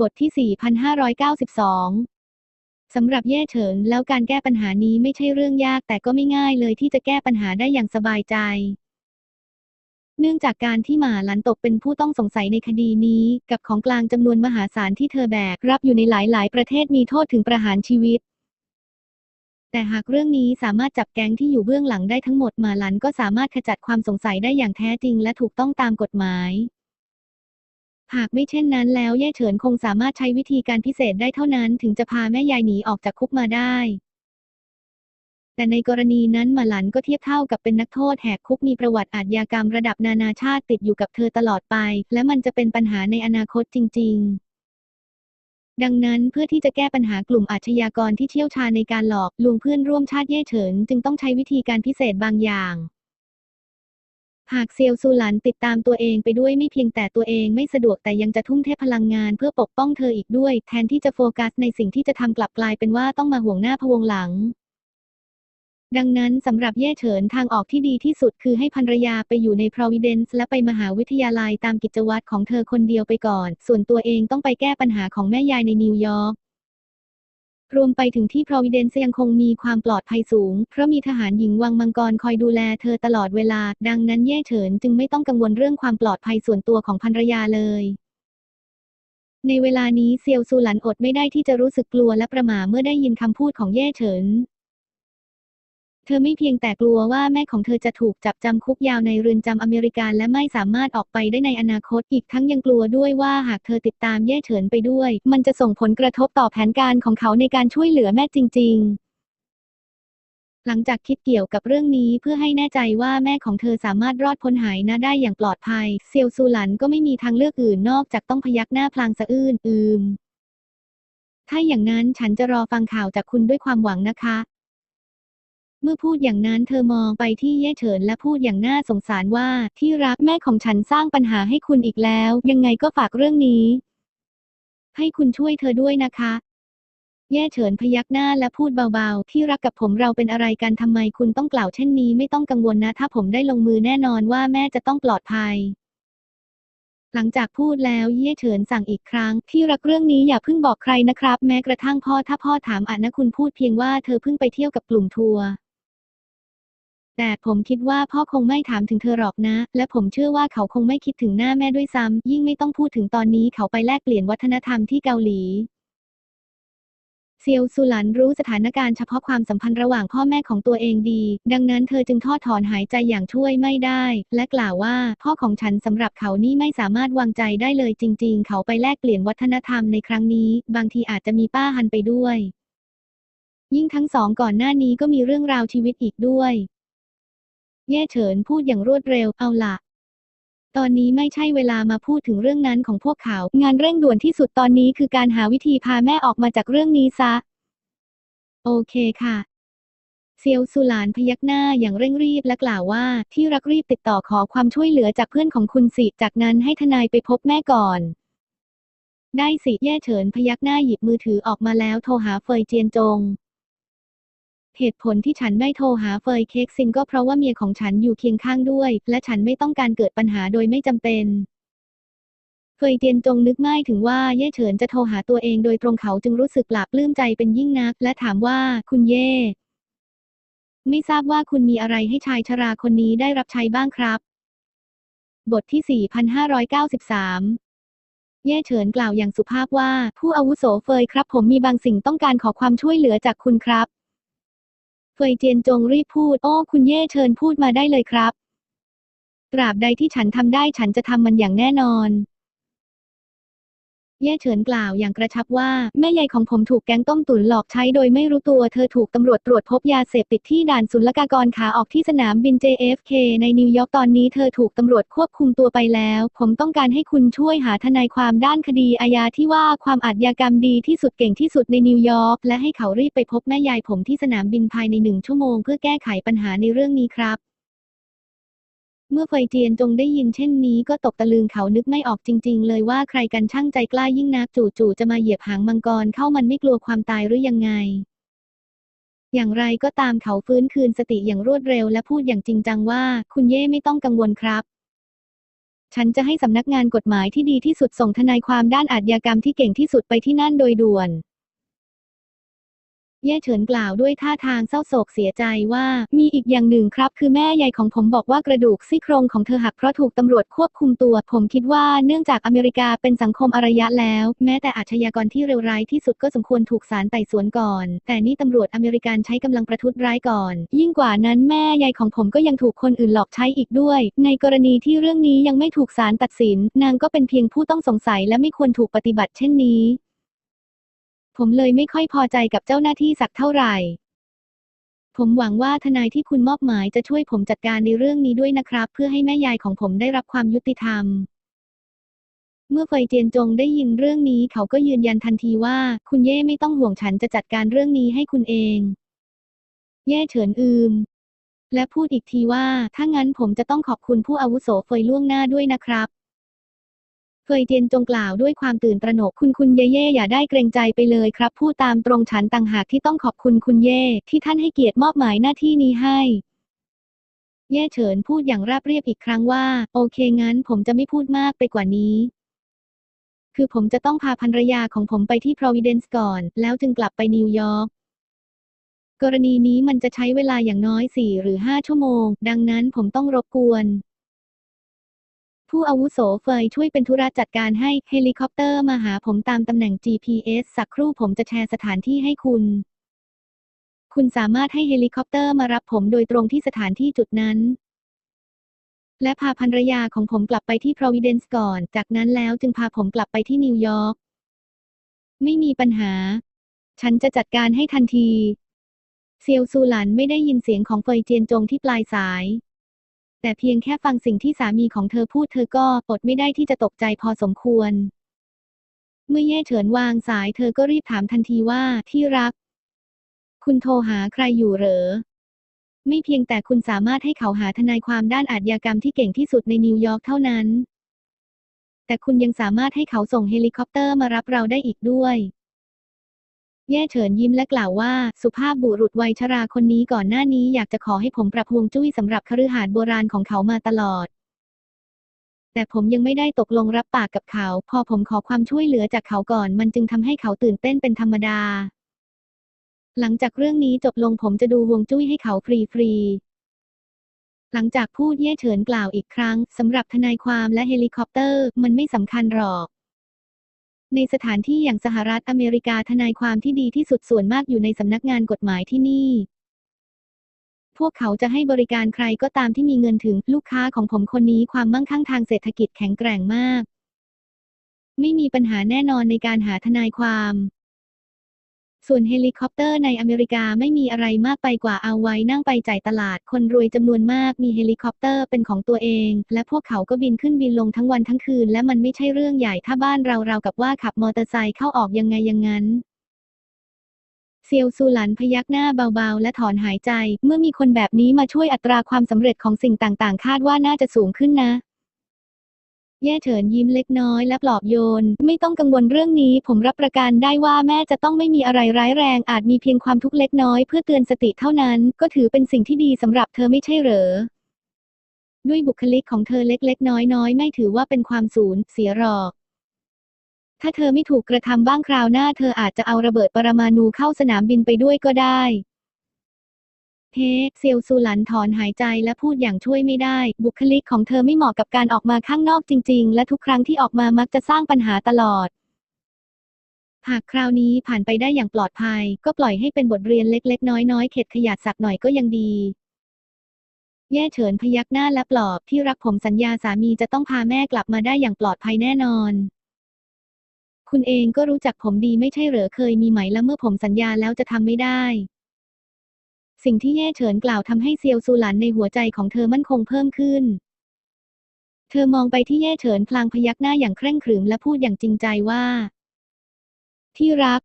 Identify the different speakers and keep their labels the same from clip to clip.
Speaker 1: บทที่ 4,592 สำหรับเย่เฉินแล้วการแก้ปัญหานี้ไม่ใช่เรื่องยากแต่ก็ไม่ง่ายเลยที่จะแก้ปัญหาได้อย่างสบายใจ เนื่องจากการที่หมาหลันตกเป็นผู้ต้องสงสัยในคดีนี้ กับของกลางจำนวนมหาศาลที่เธอแบกรับอยู่ในหลายๆ ประเทศมีโทษถึงประหารชีวิต แต่หากเรื่องนี้สามารถจับแก๊งที่อยู่เบื้องหลังได้ทั้งหมดหมาหลันก็สามารถขจัดความสงสัยได้อย่างแท้จริงและถูกต้องตามกฎหมาย หากไม่เช่นนั้นแล้วแย่เฉินคงสามารถใช้วิธีการพิเศษได้เท่านั้นถึงจะพาแม่ยายหนีออกจากคุกมาได้ แต่ในกรณีนั้นมาหลันก็เทียบเท่ากับเป็นนักโทษแหกคุกมีประวัติอาชญากรรมระดับนานาชาติติดอยู่กับเธอตลอดไป และมันจะเป็นปัญหาในอนาคตจริง ๆดังนั้นเพื่อที่จะแก้ปัญหากลุ่มอาชญากรที่เชี่ยวชาญในการหลอกลวงเพื่อนร่วมชาติเย่เฉิน จึงต้องใช้วิธีการพิเศษบางอย่าง หากเซียวซูหลันติดตามตัวเองไปด้วยไม่เพียงแต่ตัวเองไม่สะดวกแต่ยังจะทุ่มเทพลังงานเพื่อปกป้องเธออีกด้วย แทนที่จะโฟกัสในสิ่งที่จะทำกลับกลายเป็นว่าต้องมาห่วงหน้าพวงหลัง ดังนั้นสำหรับเย่เฉินทางออกที่ดีที่สุดคือให้ภรรยาไปอยู่ใน Providence และไปมหาวิทยาลัยตามกิจวัตรของเธอคนเดียวไปก่อน ส่วนตัวเองต้องไปแก้ปัญหาของแม่ยายในนิวยอร์ก รวมไปถึงที่พรอวิเดนซ์ยังคงมีความปลอดภัยสูง เพราะมีทหารหญิงวังมังกรคอยดูแลเธอตลอดเวลา ดังนั้นเย่เฉินจึงไม่ต้องกังวลเรื่องความปลอดภัยส่วนตัวของภรรยาเลย ในเวลานี้เซียวซูหลันอดไม่ได้ที่จะรู้สึกกลัวและประหม่าเมื่อได้ยินคำพูดของเย่เฉิน เธอไม่เพียงแต่กลัวว่าแม่ของเธอจะถูกจับจำคุกยาวในเรือนจำอเมริกันและไม่สามารถออกไปได้ในอนาคต อีกทั้งยังกลัวด้วยว่าหากเธอติดตามเย่เฉินไปด้วย มันจะส่งผลกระทบต่อแผนการของเขาในการช่วยเหลือแม่จริง ๆหลังจากคิดเกี่ยวกับเรื่องนี้เพื่อให้แน่ใจว่าแม่ของเธอสามารถรอดพ้นหายนะได้อย่างปลอดภัย เซียวซูหลันก็ไม่มีทางเลือกอื่นนอกจากต้องพยักหน้าพลางสะอื้นอืม ถ้าอย่างนั้นฉันจะรอฟังข่าวจากคุณด้วยความหวังนะคะ เมื่อพูดอย่างนั้นเธอมองไปที่เย่เฉินและพูดอย่างน่าสงสารว่าที่รักแม่ของฉันสร้างปัญหาให้คุณอีกแล้ว ยังไงก็ฝากเรื่องนี้ ให้คุณช่วยเธอด้วยนะคะแย่เฉินพยักหน้าและพูดเบาๆ ที่รักกับผมเราเป็นอะไรกันทำไมคุณต้องกล่าวเช่นนี้ไม่ต้องกังวลนะ ถ้าผมได้ลงมือแน่นอนว่าแม่จะต้องปลอดภัย หลังจากพูดแล้วเย่เฉินสั่งอีกครั้ง ที่รักเรื่องนี้อย่าเพิ่งบอกใครนะครับ แม้กระทั่งพ่อถ้าพ่อถามอาจนะคุณพูดเพียงว่าเธอเพิ่งไปเที่ยวกับกลุ่มทัวร์ แต่ผมคิดว่าพ่อคงไม่ถามถึงเธอหรอกนะ และผมเชื่อว่าเขาคงไม่คิดถึงหน้าแม่ด้วยซ้ำ ยิ่งไม่ต้องพูดถึงตอนนี้เขาไปแลกเปลี่ยนวัฒนธรรมที่เกาหลีเซียวซูหลันรู้สถานการณ์เฉพาะความสัมพันธ์ระหว่างพ่อแม่ของตัวเองดี ดังนั้นเธอจึงทอดถอนหายใจอย่างช่วยไม่ได้ และกล่าวว่าพ่อของฉันสำหรับเขานี่ไม่สามารถวางใจได้เลยจริง ๆ เขาไปแลกเปลี่ยนวัฒนธรรมในครั้งนี้ บางทีอาจจะมีป้าฮันไปด้วย ยิ่งทั้งสองก่อนหน้านี้ก็มีเรื่องราวชีวิตอีกด้วย แย่เฉินพูดอย่างรวดเร็ว เอาล่ะตอนนี้ไม่ใช่เวลามาพูดถึงเรื่องนั้นของพวกเขา งานเร่งด่วนที่สุดตอนนี้คือการหาวิธีพาแม่ออกมาจากเรื่องนี้ซะ โอเคค่ะ เซียวสุลานพยักหน้าอย่างเร่งรีบและกล่าวว่าที่รักรีบติดต่อขอความช่วยเหลือจากเพื่อนของคุณสิ จากนั้นให้ทนายไปพบแม่ก่อน ได้สิ แย่เฉินพยักหน้าหยิบมือถือออกมาแล้วโทรหาเฟยเจียนจง เหตุผลที่ฉันไม่โทรหาเฟยเค้กซินก็เพราะว่าเมียของฉันอยู่เคียงข้างด้วย และฉันไม่ต้องการเกิดปัญหาโดยไม่จำเป็นเฟยเจียนจงนึกไม่ถึงว่าเย่เฉินจะโทรหาตัวเองโดยตรงเขาจึงรู้สึกปลาบปลื้มใจเป็นยิ่งนัก และถามว่าคุณเย่ไม่ทราบว่าคุณมีอะไรให้ชายชราคนนี้ได้รับใช้บ้างครับ บทที่ 4593 เย่เฉินกล่าวอย่างสุภาพว่า ผู้อาวุโสเฟยครับ ผมมีบางสิ่งต้องการขอความช่วยเหลือจากคุณครับ เฟยเจียนจงรีบพูด โอ้ คุณเย่เชิญพูดมาได้เลยครับ ตราบใดที่ฉันทำได้ฉันจะทำมันอย่างแน่นอน เย่เฉินกล่าวอย่างกระชับว่า แม่ใหญ่ของผมถูกแก๊งต้มตุ๋นหลอกใช้โดยไม่รู้ตัวเธอถูกตำรวจตรวจพบยาเสพติดที่ด่านศุลกากรขาออกที่สนามบิน JFK ในนิวยอร์กตอนนี้เธอถูกตำรวจควบคุมตัวไปแล้ว ผมต้องการให้คุณช่วยหาทนายความด้านคดีอาญาที่ว่าความอาชญากรรมดีที่สุดเก่งที่สุดในนิวยอร์กและให้เขารีบไปพบแม่ยายผมที่สนามบินภายในหนึ่งชั่วโมงเพื่อแก้ไขปัญหาในเรื่องนี้ครับ เมื่อเฟยเจียนจงได้ยินเช่นนี้ก็ตกตะลึงเขานึกไม่ออกจริง ๆ เลยว่าใครกันช่างใจกล้ายิ่งนักจู่ๆจะมาเหยียบหางมังกรเข้ามันไม่กลัวความตายหรือยังไง อย่างไรก็ตามเขาฟื้นคืนสติอย่างรวดเร็วและพูดอย่างจริงจังว่า คุณเย่ไม่ต้องกังวลครับฉันจะให้สำนักงานกฎหมายที่ดีที่สุดส่งทนายความด้านอาชญากรรมที่เก่งที่สุดไปที่นั่นโดยด่วน เย่เฉินกล่าวด้วยท่าทางเศร้าโศกเสียใจว่า มีอีกอย่างหนึ่งครับ คือแม่ยายของผมบอกว่ากระดูกซี่โครงของเธอหักเพราะถูกตำรวจควบคุมตัว ผมคิดว่าเนื่องจากอเมริกาเป็นสังคมอารยะแล้ว แม้แต่อาชญากรที่เลวร้ายที่สุดก็สมควรถูกศาลไต่สวนก่อน แต่นี่ตำรวจอเมริกันใช้กำลังประทุษร้ายก่อน ยิ่งกว่านั้นแม่ยายของผมก็ยังถูกคนอื่นหลอกใช้อีกด้วย ในกรณีที่เรื่องนี้ยังไม่ถูกศาลตัดสิน นางก็เป็นเพียงผู้ต้องสงสัยและไม่ควรถูกปฏิบัติเช่นนี้ ผมเลยไม่ค่อยพอใจกับเจ้าหน้าที่สักเท่าไหร่ ผมหวังว่าทนายที่คุณมอบหมายจะช่วยผมจัดการในเรื่องนี้ด้วยนะครับ เพื่อให้แม่ยายของผมได้รับความยุติธรรม เมื่อเฟยเจียนจงได้ยินเรื่องนี้เขาก็ยืนยันทันทีว่า คุณเย่ไม่ต้องห่วงฉันจะจัดการเรื่องนี้ให้คุณเอง เย่เฉินอืม และพูดอีกทีว่า ถ้างั้นผมจะต้องขอบคุณผู้อาวุโสเฟยล่วงหน้าด้วยนะครับ เฟยเจียนจงกล่าวด้วยความตื่นตระหนกคุณคุณเย่เย่อย่าได้เกรงใจไปเลยครับพูดตามตรงฉันต่างหากที่ต้องขอบคุณคุณเย่ที่ท่านให้เกียรติมอบหมายหน้าที่นี้ให้ เย่เฉินพูดอย่างราบเรียบอีกครั้งว่า โอเคงั้นผมจะไม่พูดมากไปกว่านี้ คือผมจะต้องพาภรรยาของผมไปที่ Providence ก่อน แล้วจึงกลับไปนิวยอร์กกรณีนี้มันจะใช้เวลาอย่างน้อย4หรือ5ชั่วโมง ดังนั้นผมต้องรบกวน ผู้อาวุโสเฟยช่วยเป็นธุระจัดการให้เฮลิคอปเตอร์มาหาผมตามตำแหน่ง GPS สักครู่ผมจะแชร์สถานที่ให้คุณ คุณสามารถให้เฮลิคอปเตอร์มารับผมโดยตรงที่สถานที่จุดนั้น และพาภรรยาของผมกลับไปที่ Providence ก่อน จากนั้นแล้วจึงพาผมกลับไปที่นิวยอร์ก ไม่มีปัญหา ฉันจะจัดการให้ทันที เซียวซูหลันไม่ได้ยินเสียงของเฟยเจียนจงที่ปลายสาย แต่เพียงแค่ฟังสิ่งที่สามีของเธอพูดเธอก็อดไม่ได้ที่จะตกใจพอสมควร เมื่อเย่เฉินวางสายเธอก็รีบถามทันทีว่าที่รัก คุณโทรหาใครอยู่เหรอ ไม่เพียงแต่คุณสามารถให้เขาหาทนายความด้านอาชญากรรมที่เก่งที่สุดในนิวยอร์กเท่านั้น แต่คุณยังสามารถให้เขาส่งเฮลิคอปเตอร์มารับเราได้อีกด้วย แย่เฉินยิ้มและกล่าวว่า สุภาพบุรุษวัยชราคนนี้ก่อนหน้านี้อยากจะขอให้ผมปรับฮวงจุ้ยสำหรับคฤหาสน์โบราณของเขามาตลอด แต่ผมยังไม่ได้ตกลงรับปากกับเขา พอผมขอความช่วยเหลือจากเขาก่อน มันจึงทำให้เขาตื่นเต้นเป็นธรรมดา หลังจากเรื่องนี้จบลงผมจะดูฮวงจุ้ยให้เขาฟรีๆหลังจากพูดเย่เฉินกล่าวอีกครั้งสำหรับทนายความและเฮลิคอปเตอร์ มันไม่สำคัญหรอก ในสถานที่อย่างสหรัฐอเมริกาทนายความที่ดีที่สุดส่วนมากอยู่ในสำนักงานกฎหมายที่นี่ พวกเขาจะให้บริการใครก็ตามที่มีเงินถึงลูกค้าของผมคนนี้ความมั่งคั่งทางเศรษฐกิจแข็งแกร่งมาก ไม่มีปัญหาแน่นอนในการหาทนายความ ส่วนเฮลิคอปเตอร์ในอเมริกาไม่มีอะไรมากไปกว่าเอาไว้นั่งไปจ่ายตลาด คนรวยจำนวนมากมีเฮลิคอปเตอร์เป็นของตัวเอง และพวกเขาก็บินขึ้นบินลงทั้งวันทั้งคืน และมันไม่ใช่เรื่องใหญ่ถ้าบ้านเราเรากับว่าขับมอเตอร์ไซค์เข้าออกยังไงยังงั้นเซียวซูหลันพยักหน้าเบาๆ และถอนหายใจ เมื่อมีคนแบบนี้มาช่วยอัตราความสำเร็จของสิ่งต่างๆ คาดว่าน่าจะสูงขึ้นนะ แย่เฉินยิ้มเล็กน้อยและปลอบโยน ไม่ต้องกังวลเรื่องนี้ ผมรับประกันได้ว่าแม่จะต้องไม่มีอะไรร้ายแรง อาจมีเพียงความทุกข์เล็กน้อยเพื่อเตือนสติเท่านั้น ก็ถือเป็นสิ่งที่ดีสำหรับเธอไม่ใช่เหรอ ด้วยบุคลิกของเธอเล็กๆ น้อยๆ ไม่ถือว่าเป็นความสูญเสียหรอก ถ้าเธอไม่ถูกกระทำบ้างคราวหน้า เธออาจจะเอาระเบิดปรมาณูเข้าสนามบินไปด้วยก็ได้ เฮ้เซียวซูหลันถอนหายใจและพูดอย่างช่วยไม่ได้ บุคลิกของเธอไม่เหมาะกับการออกมาข้างนอกจริง ๆ และทุกครั้งที่ออกมามักจะสร้างปัญหาตลอด หากคราวนี้ผ่านไปได้อย่างปลอดภัย ก็ปล่อยให้เป็นบทเรียนเล็ก ๆ น้อยๆ เข็ดขยาดสักหน่อยก็ยังดีแย่เฉินพยักหน้าและปลอบที่รักผมสัญญาสามีจะต้องพาแม่กลับมาได้อย่างปลอดภัยแน่นอน คุณเองก็รู้จักผมดีไม่ใช่เหรอเคยมีไหมและเมื่อผมสัญญาแล้วจะทำไม่ได้ สิ่งที่แย่เฉินกล่าวทำให้เซียวซูหลันในหัวใจของเธอมั่นคงเพิ่มขึ้น เธอมองไปที่แย่เฉินพลางพยักหน้าอย่างเคร่งขรึมและพูดอย่างจริงใจว่า ที่รัก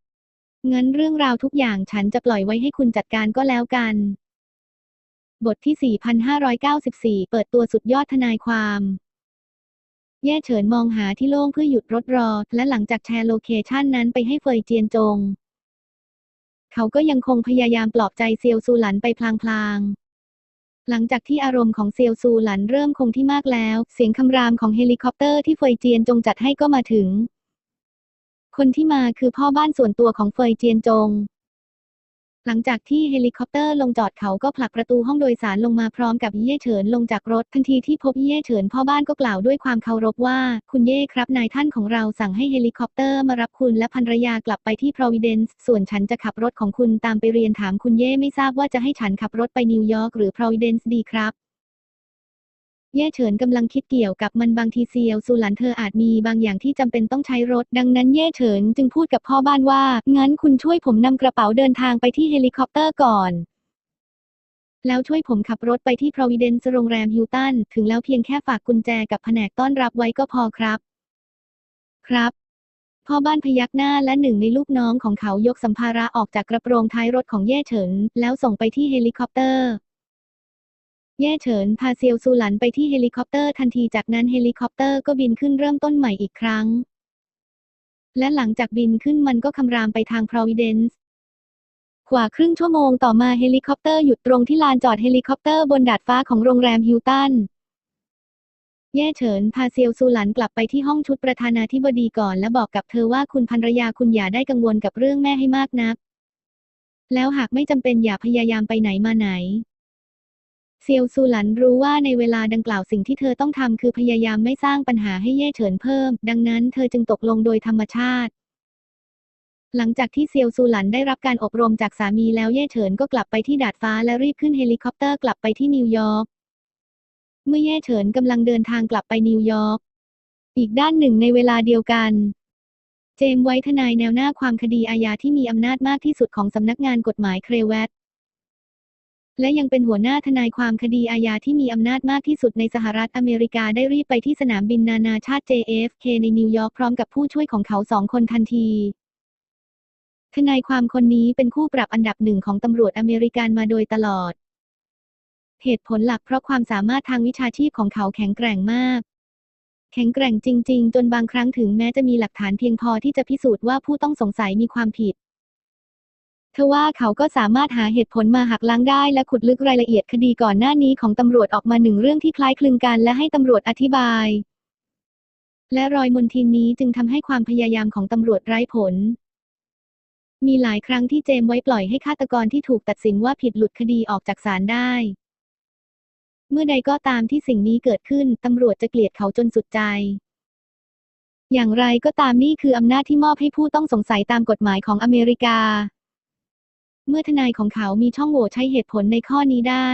Speaker 1: งั้นเรื่องราวทุกอย่างฉันจะปล่อยไว้ให้คุณจัดการก็แล้วกัน บทที่ 4,594 เปิดตัวสุดยอดทนายความแย่เฉินมองหาที่โล่งเพื่อหยุดรถรอ และหลังจากแชร์โลเคชันนั้นไปให้เฟยเจียนจง เขาก็ยังคงพยายามปลอบใจเซียวซูหลันไปพลางๆหลังจากที่อารมณ์ของเซียวซูหลันเริ่มคงที่มากแล้ว เสียงคำรามของเฮลิคอปเตอร์ที่เฟยเจียนจงจัดให้ก็มาถึง คนที่มาคือพ่อบ้านส่วนตัวของเฟยเจียนจง หลังจากที่เฮลิคอปเตอร์ลงจอดเขาก็ผลักประตูห้องโดยสารลงมาพร้อมกับเย่เฉินลงจากรถ ทันทีที่พบเย่เฉินพ่อบ้านก็กล่าวด้วยความเคารพว่า คุณเย่ครับนายท่านของเราสั่งให้เฮลิคอปเตอร์มารับคุณและภรรยากลับไปที่ Providence ส่วนฉันจะขับรถของคุณตามไปเรียนถามคุณเย่ไม่ทราบว่าจะให้ฉันขับรถไปนิวยอร์กหรือ Providence ดีครับ เย่เฉินกำลังคิดเกี่ยวกับมันบางทีเซียวซูหลันเธออาจมีบางอย่างที่จำเป็นต้องใช้รถ ดังนั้นเย่เฉินจึงพูดกับพ่อบ้านว่า งั้นคุณช่วยผมนำกระเป๋าเดินทางไปที่เฮลิคอปเตอร์ก่อน แล้วช่วยผมขับรถไปที่ Providence โรงแรมฮิลตัน ถึงแล้วเพียงแค่ฝากกุญแจกับแผนกต้อนรับไว้ก็พอครับ ครับพ่อบ้านพยักหน้าและหนึ่งในลูกน้องของเขายกสัมภาระออกจากกระโปรงท้ายรถของเย่เฉิน แล้วส่งไปที่เฮลิคอปเตอร์ เย่เฉินพาเซียวซูหลันไปที่เฮลิคอปเตอร์ทันทีจากนั้นเฮลิคอปเตอร์ก็บินขึ้นเริ่มต้นใหม่อีกครั้ง และหลังจากบินขึ้นมันก็คำรามไปทาง Providence กว่าครึ่งชั่วโมงต่อมาเฮลิคอปเตอร์หยุดตรงที่ลานจอดเฮลิคอปเตอร์บนดาดฟ้าของโรงแรมฮิลตันเย่เฉินพาเซียวซูหลันกลับไปที่ห้องชุดประธานาธิบดีก่อน และบอกกับเธอว่าคุณภรรยาคุณอย่าได้กังวลกับเรื่องแม่ให้มากนัก แล้วหากไม่จำเป็นอย่าพยายามไปไหนมาไหน เซียวซูหลันรู้ว่าในเวลาดังกล่าวสิ่งที่เธอต้องทำคือพยายามไม่สร้างปัญหาให้เย่เฉินเพิ่ม ดังนั้นเธอจึงตกลงโดยธรรมชาติ หลังจากที่เซียวซูหลันได้รับการอบรมจากสามีแล้วเย่เฉินก็กลับไปที่ดาดฟ้าและรีบขึ้นเฮลิคอปเตอร์กลับไปที่นิวยอร์ก เมื่อเย่เฉินกำลังเดินทางกลับไปนิวยอร์ก อีกด้านหนึ่งในเวลาเดียวกัน เจมส์ไว้ทนายแนวหน้าความคดีอาญาที่มีอำนาจมากที่สุดของสำนักงานกฎหมายเครเวต และยังเป็นหัวหน้าทนายความคดีอาญาที่มีอำนาจมากที่สุดในสหรัฐอเมริกาได้รีบไปที่สนามบินนานาชาติ JFK ในนิวยอร์กพร้อมกับผู้ช่วยของเขาสองคนทันทีทนายความคนนี้เป็นคู่ปรับอันดับหนึ่งของตำรวจอเมริกันมาโดยตลอด เหตุผลหลักเพราะความสามารถทางวิชาชีพของเขาแข็งแกร่งมาก แข็งแกร่งจริง ๆ จนบางครั้งถึงแม้จะมีหลักฐานเพียงพอที่จะพิสูจน์ว่าผู้ต้องสงสัยมีความผิด ทว่าเขาก็สามารถหาเหตุผลมาหักล้างได้และขุดลึกรายละเอียดคดีก่อนหน้านี้ของตำรวจออกมาหนึ่งเรื่องที่คล้ายคลึงกันและให้ตำรวจอธิบาย และรอยมนทินนี้จึงทำให้ความพยายามของตำรวจไร้ผล มีหลายครั้งที่เจมส์ไว้ปล่อยให้ฆาตกรที่ถูกตัดสินว่าผิดหลุดคดีออกจากศาลได้ เมื่อใดก็ตามที่สิ่งนี้เกิดขึ้นตำรวจจะเกลียดเขาจนสุดใจอย่างไรก็ตามนี่คืออำนาจที่มอบให้ผู้ต้องสงสัยตามกฎหมายของอเมริกา เมื่อทนายของเขามีช่องโหว่ใช้เหตุผลในข้อนี้ได้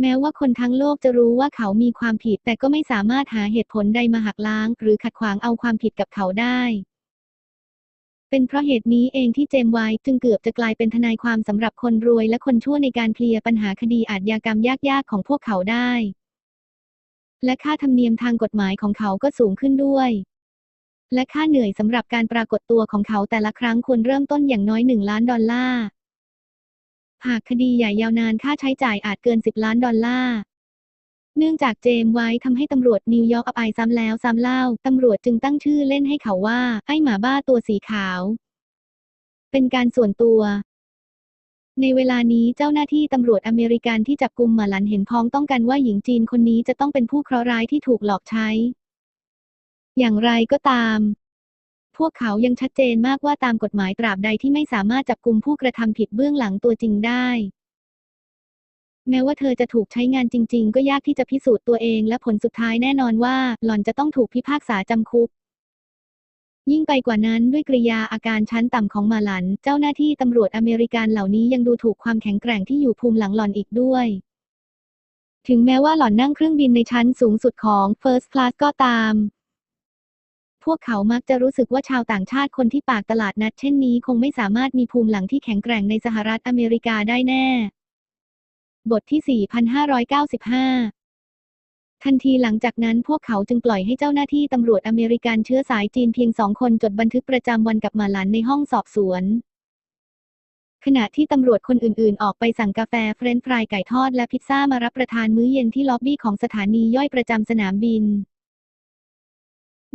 Speaker 1: แม้ว่าคนทั้งโลกจะรู้ว่าเขามีความผิดแต่ก็ไม่สามารถหาเหตุผลใดมาหักล้าง หรือขัดขวางเอาความผิดกับเขาได้เป็นเพราะเหตุนี้เองที่เจมไวจึงเกือบจะกลายเป็นทนายความสำหรับคนรวยและคนชั่วในการเคลียร์ปัญหาคดีอาชญากรรมยากๆของพวกเขาได้ และค่าธรรมเนียมทางกฎหมายของเขาก็สูงขึ้นด้วย และค่าเหนื่อยสำหรับการปรากฏตัวของเขาแต่ละครั้งควรเริ่มต้นอย่างน้อยหนึ่งล้านดอลลาร์ หากคดีใหญ่ยาวนานค่าใช้จ่ายอาจเกิน 10 ล้านดอลลาร์ เนื่องจากเจมส์ไว้ทำให้ตำรวจนิวยอร์กอับอายซ้ำแล้วซ้ำเล่า ตำรวจจึงตั้งชื่อเล่นให้เขาว่า ไอ้หมาบ้าตัวสีขาว เป็นการส่วนตัวในเวลานี้เจ้าหน้าที่ตำรวจอเมริกันที่จับกุมหมาลันเห็นพ้องต้องกันว่าหญิงจีนคนนี้จะต้องเป็นผู้เคราะห์ร้ายที่ถูกหลอกใช้ อย่างไรก็ตาม พวกเขายังชัดเจนมากว่าตามกฎหมายตราบใดที่ไม่สามารถจับกุมผู้กระทำผิดเบื้องหลังตัวจริงได้ แม้ว่าเธอจะถูกใช้งานจริง ๆ ก็ยากที่จะพิสูจน์ตัวเองและผลสุดท้ายแน่นอนว่า หล่อนจะต้องถูกพิพากษาจำคุกยิ่งไปกว่านั้นด้วยกริยาอาการชั้นต่ำของมาหลัน เจ้าหน้าที่ตำรวจอเมริกันเหล่านี้ยังดูถูกความแข็งแกร่งที่อยู่ภูมิหลังหล่อนอีกด้วย ถึงแม้ว่าหล่อนนั่งเครื่องบินในชั้นสูงสุดของ First Class ก็ตาม พวกเขามักจะรู้สึกว่าชาวต่างชาติคนที่ปากตลาดนัดเช่นนี้คงไม่สามารถมีภูมิหลังที่แข็งแกร่งในสหรัฐอเมริกาได้แน่ บทที่ 4,595ทันทีหลังจากนั้นพวกเขาจึงปล่อยให้เจ้าหน้าที่ตำรวจอเมริกันเชื้อสายจีนเพียงสองคนจดบันทึกประจำวันกับมาหลันในห้องสอบสวน ขณะที่ตำรวจคนอื่นๆ ออกไปสั่งกาแฟเฟรนช์ฟรายไก่ทอดและพิซซ่ามารับประทานมื้อเย็นที่ล็อบบี้ของสถานีย่อยประจำสนามบิน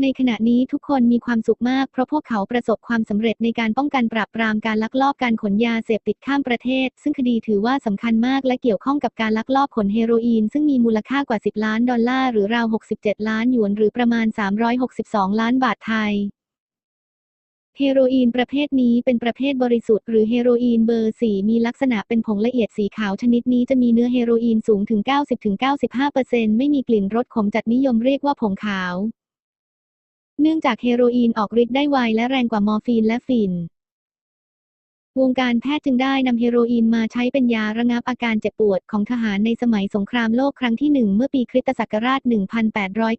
Speaker 1: ในขณะนี้ทุกคนมีความสุขมากเพราะพวกเขาประสบความสำเร็จในการป้องกันปราบปรามการลักลอบการขนยาเสพติดข้ามประเทศ ซึ่งคดีถือว่าสำคัญมากและเกี่ยวข้องกับการลักลอบขนเฮโรอีน ซึ่งมีมูลค่ากว่า 10 ล้านดอลลาร์หรือราว 67 ล้านหยวนหรือประมาณ 362 ล้านบาทไทยเฮโรอีนประเภทนี้เป็นประเภทบริสุทธิ์หรือเฮโรอีนเบอร์ 4 มีลักษณะเป็นผงละเอียดสีขาวชนิดนี้จะมีเนื้อเฮโรอีนสูงถึง 90-95%ไม่มีกลิ่นรสขมจัดนิยมเรียกว่าผงขาว เนื่องจากเฮโรอีนออกฤทธิ์ได้ไวและแรงกว่ามอร์ฟีนและฟิน วงการแพทย์จึงได้นำเฮโรอีนมาใช้เป็นยาระงับอาการเจ็บปวดของทหารในสมัยสงครามโลกครั้งที่หนึ่งเมื่อปีคริสตศักราช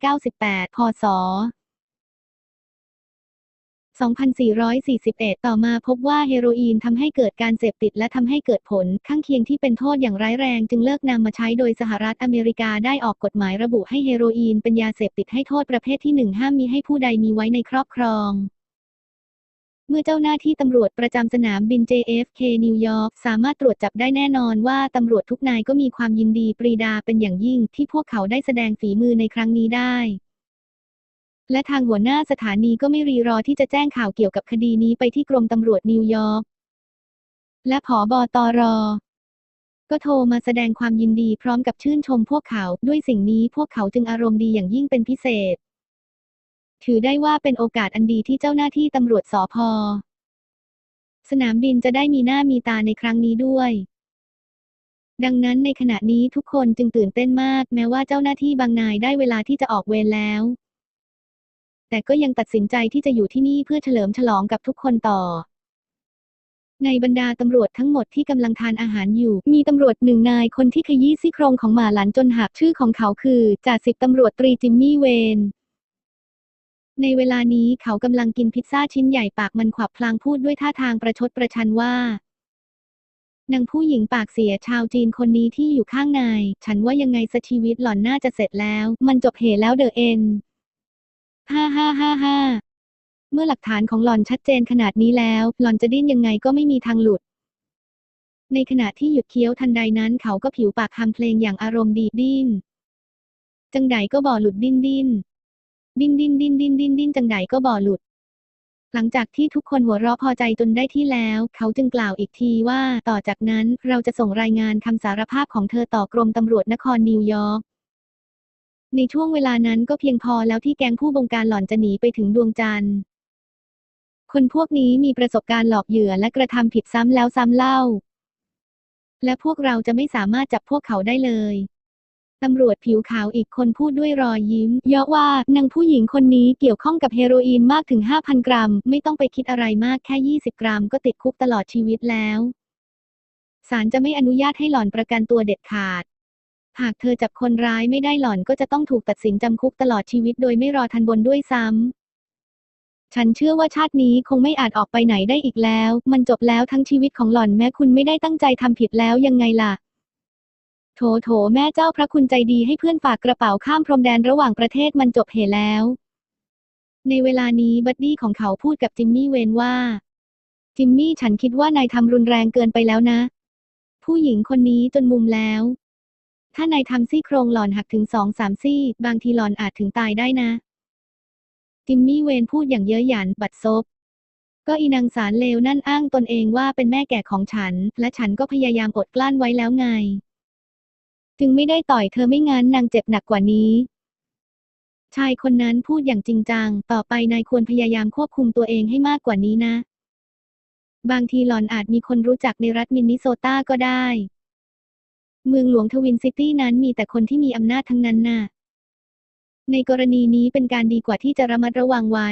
Speaker 1: 1898 พศ 2441 ต่อมาพบว่าเฮโรอีนทำให้เกิดการเสพติดและทำให้เกิดผลข้างเคียงที่เป็นโทษอย่างร้ายแรงจึงเลิกนำมาใช้โดยสหรัฐอเมริกาได้ออกกฎหมายระบุให้เฮโรอีนเป็นยาเสพติดให้โทษประเภทที่หนึ่งห้ามมีให้ผู้ใดมีไว้ในครอบครองเมื่อเจ้าหน้าที่ตำรวจประจำสนามบิน JFK นิวยอร์กสามารถตรวจจับได้แน่นอนว่าตำรวจทุกนายก็มีความยินดีปรีดาเป็นอย่างยิ่งที่พวกเขาได้แสดงฝีมือในครั้งนี้ได้ และทางหัวหน้าสถานีก็ไม่รีรอที่จะแจ้งข่าวเกี่ยวกับคดีนี้ไปที่กรมตำรวจนิวยอร์กและผอบอตรก็โทรมาแสดงความยินดีพร้อมกับชื่นชมพวกเขาด้วยสิ่งนี้พวกเขาจึงอารมณ์ดีอย่างยิ่งเป็นพิเศษ ถือได้ว่าเป็นโอกาสอันดีที่เจ้าหน้าที่ตำรวจสพสนามบินจะได้มีหน้ามีตาในครั้งนี้ด้วย ดังนั้นในขณะนี้ทุกคนจึงตื่นเต้นมาก แม้ว่าเจ้าหน้าที่บางนายได้เวลาที่จะออกเวรแล้ว แต่ก็ยังตัดสินใจที่จะอยู่ที่นี่เพื่อเฉลิมฉลองกับทุกคนต่อ ในบรรดาตำรวจทั้งหมดที่กำลังทานอาหารอยู่ มีตำรวจหนึ่งนายคนที่ขยี้ซี่โครงของหมาหลันจนหักชื่อของเขาคือจ่าสิบตำรวจตรีจิมมี่เวนในเวลานี้เขากำลังกินพิซซ่าชิ้นใหญ่ปากมันขวับพลางพูดด้วยท่าทางประชดประชันว่านางผู้หญิงปากเสียชาวจีนคนนี้ที่อยู่ข้างใน ฉันว่ายังไงสชีวิตหล่อนน่าจะเสร็จแล้ว มันจบเหแล้วเดอะเอ็น ฮ่าฮ่าฮ่าฮ่าเมื่อหลักฐานของหลอนชัดเจนขนาดนี้แล้ว หลอนจะดิ้นยังไงก็ไม่มีทางหลุด ในขณะที่หยุดเคี้ยวทันใดนั้นเขาก็ผิวปากทำเพลงอย่างอารมณ์ดีดิ้น จังใดก็บ่อหลุดดิ้นดิ้น ดิ้นดิ้นดิ้นดิ้นดิ้นดิ้นจังใดก็บ่อหลุด หลังจากที่ทุกคนหัวเราะพอใจจนได้ที่แล้ว เขาจึงกล่าวอีกทีว่าต่อจากนั้นเราจะส่งรายงานคำสารภาพของเธอต่อกรมตำรวจนครนิวยอร์ก ในช่วงเวลานั้นก็เพียงพอแล้วที่แก๊งผู้บงการหล่อนจะหนีไปถึงดวงจันทร์ คนพวกนี้มีประสบการณ์หลอกเหยื่อและกระทำผิดซ้ำแล้วซ้ำเล่า และพวกเราจะไม่สามารถจับพวกเขาได้เลยตำรวจผิวขาวอีกคนพูดด้วยรอยยิ้ม เยาะว่านางผู้หญิงคนนี้เกี่ยวข้องกับเฮโรอีนมากถึง 5,000 กรัม ไม่ต้องไปคิดอะไรมากแค่ 20 กรัม ก็ติดคุกตลอดชีวิตแล้ว ศาลจะไม่อนุญาตให้หล่อนประกันตัวเด็ดขาด หากเธอจับคนร้ายไม่ได้หล่อนก็จะต้องถูกตัดสินจำคุกตลอดชีวิตโดยไม่รอทันบนด้วยซ้ำ ฉันเชื่อว่าชาตินี้คงไม่อาจออกไปไหนได้อีกแล้ว มันจบแล้วทั้งชีวิตของหล่อนแม้คุณไม่ได้ตั้งใจทำผิดแล้วยังไงล่ะ โถโถแม่เจ้าพระคุณใจดีให้เพื่อนฝากกระเป๋าข้ามพรมแดนระหว่างประเทศมันจบเหแล้ว ในเวลานี้บัดดี้ของเขาพูดกับจิมมี่เวนว่า จิมมี่ฉันคิดว่านายทำรุนแรงเกินไปแล้วนะ ผู้หญิงคนนี้จนมุมแล้ว ถ้านายทำซี่โครงหลอนหักถึงสองสามซี่ บางทีหลอนอาจถึงตายได้นะ จิมมี่เวนพูดอย่างเย้ยหยันบัดซบ ก็อีนางสารเลวนั่นอ้างตนเองว่าเป็นแม่แก่ของฉัน และฉันก็พยายามอดกลั้นไว้แล้วไง จึงไม่ได้ต่อยเธอไม่งั้นนางเจ็บหนักกว่านี้ ชายคนนั้นพูดอย่างจริงจัง ต่อไปนายควรพยายามควบคุมตัวเองให้มากกว่านี้นะ บางทีหลอนอาจมีคนรู้จักในรัฐมินนิโซตาก็ได้ เมืองหลวงทวินซิตี้นั้นมีแต่คนที่มีอำนาจทั้งนั้นน่ะ ในกรณีนี้เป็นการดีกว่าที่จะระมัดระวังไว้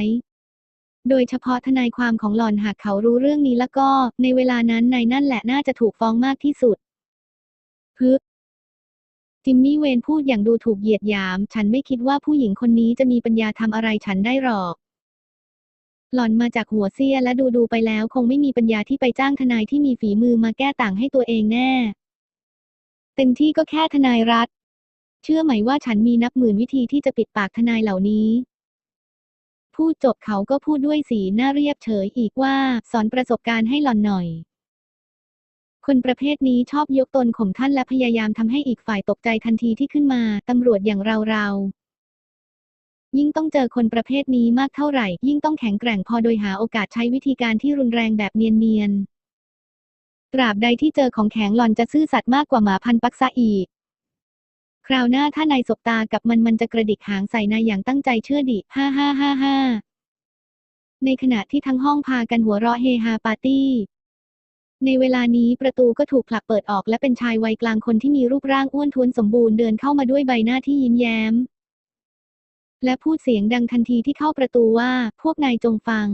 Speaker 1: โดยเฉพาะทนายความของหล่อนหากเขารู้เรื่องนี้แล้วก็ ในเวลานั้นนายนั่นแหละน่าจะถูกฟ้องมากที่สุดพึจิมมี่เวนพูดอย่างดูถูกเหยียดหยาม ฉันไม่คิดว่าผู้หญิงคนนี้จะมีปัญญาทำอะไรฉันได้หรอก หล่อนมาจากหัวเสียและดูดูไปแล้วคงไม่มีปัญญาที่ไปจ้างทนายที่มีฝีมือมาแก้ต่างให้ตัวเองแน่ เต็มที่ก็แค่ทนายรัฐ เชื่อไหมว่าฉันมีนับหมื่นวิธีที่จะปิดปากทนายเหล่านี้ พูดจบเขาก็พูดด้วยสีหน้าเรียบเฉยอีกว่าสอนประสบการณ์ให้หล่อนหน่อย คนประเภทนี้ชอบยกตนข่มท่านและพยายามทำให้อีกฝ่ายตกใจทันทีที่ขึ้นมาตำรวจอย่างเราเรายิ่งต้องเจอคนประเภทนี้มากเท่าไหร่ ยิ่งต้องแข็งแกร่งพอโดยหาโอกาสใช้วิธีการที่รุนแรงแบบเนียนๆ ตราบใดที่เจอของแข็งหล่อนจะซื่อสัตย์มากกว่าหมาพันปักซะอีก คราวหน้าถ้านายสบตากับมันมันจะกระดิกหางใส่นายอย่างตั้งใจเชื่อดิ ฮ่าฮ่าฮ่าฮ่าในขณะที่ทั้งห้องพากันหัวเราะเฮฮาปาร์ตี้ ในเวลานี้ประตูก็ถูกผลักเปิดออกและเป็นชายวัยกลางคนที่มีรูปร่างอ้วนท้วนสมบูรณ์เดินเข้ามาด้วยใบหน้าที่ยิ้มแย้ม และพูดเสียงดังทันทีที่เข้าประตูว่าพวกนายจงฟัง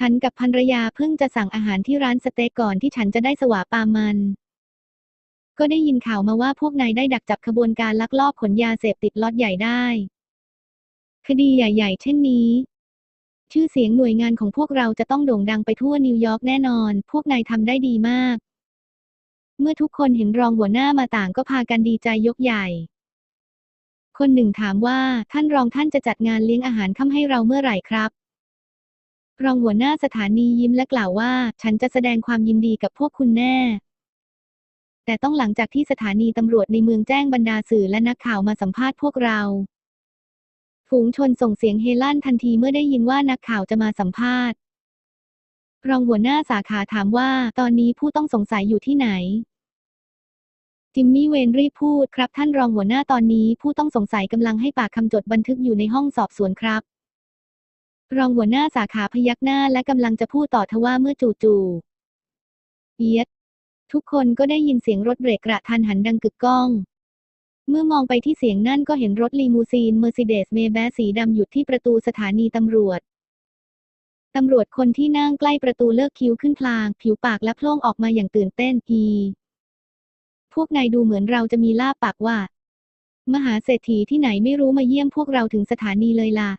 Speaker 1: ฉันกับภรรยาเพิ่งจะสั่งอาหารที่ร้านสเต็กก่อนที่ฉันจะได้สวาปามัน ก็ได้ยินข่าวมาว่าพวกนายได้ดักจับขบวนการลักลอบขนยาเสพติดล็อตใหญ่ได้ คดีใหญ่ๆ เช่นนี้ ชื่อเสียงหน่วยงานของพวกเราจะต้องโด่งดังไปทั่วนิวยอร์กแน่นอน พวกนายทำได้ดีมาก เมื่อทุกคนเห็นรองหัวหน้ามาต่างก็พากันดีใจยกใหญ่คนหนึ่งถามว่าท่านรองท่านจะจัดงานเลี้ยงอาหารค่ำให้เราเมื่อไหร่ครับ รองหัวหน้าสถานียิ้มและกล่าวว่า ฉันจะแสดงความยินดีกับพวกคุณแน่ แต่ต้องหลังจากที่สถานีตำรวจในเมืองแจ้งบรรดาสื่อและนักข่าวมาสัมภาษณ์พวกเรา ฝูงชนส่งเสียงเฮลั่นทันทีเมื่อได้ยินว่านักข่าวจะมาสัมภาษณ์ รองหัวหน้าสาขาถามว่า ตอนนี้ผู้ต้องสงสัยอยู่ที่ไหนจิมมี่เวนรีพูดครับท่านรองหัวหน้าตอนนี้ผู้ต้องสงสัยกำลังให้ปากคำจดบันทึกอยู่ในห้องสอบสวนครับ รองหัวหน้าสาขาพยักหน้าและกำลังจะพูดต่อทว่าเมื่อจู่ๆเอียด ทุกคนก็ได้ยินเสียงรถเบรกกระทันหันดังกึกก้อง เมื่อมองไปที่เสียงนั่นก็เห็นรถลีมูซีนเมอร์ซิเดสเมย์แบสสีดำหยุดที่ประตูสถานีตำรวจตำรวจคนที่นั่งใกล้ประตูเลิกคิ้วขึ้นพลาง ผิวปากและโพล่งออกมาอย่างตื่นเต้นอีพวกนายดูเหมือนเราจะมีลาบปากว่า มหาเศรษฐีที่ไหนไม่รู้มาเยี่ยมพวกเราถึงสถานีเลยล่ะ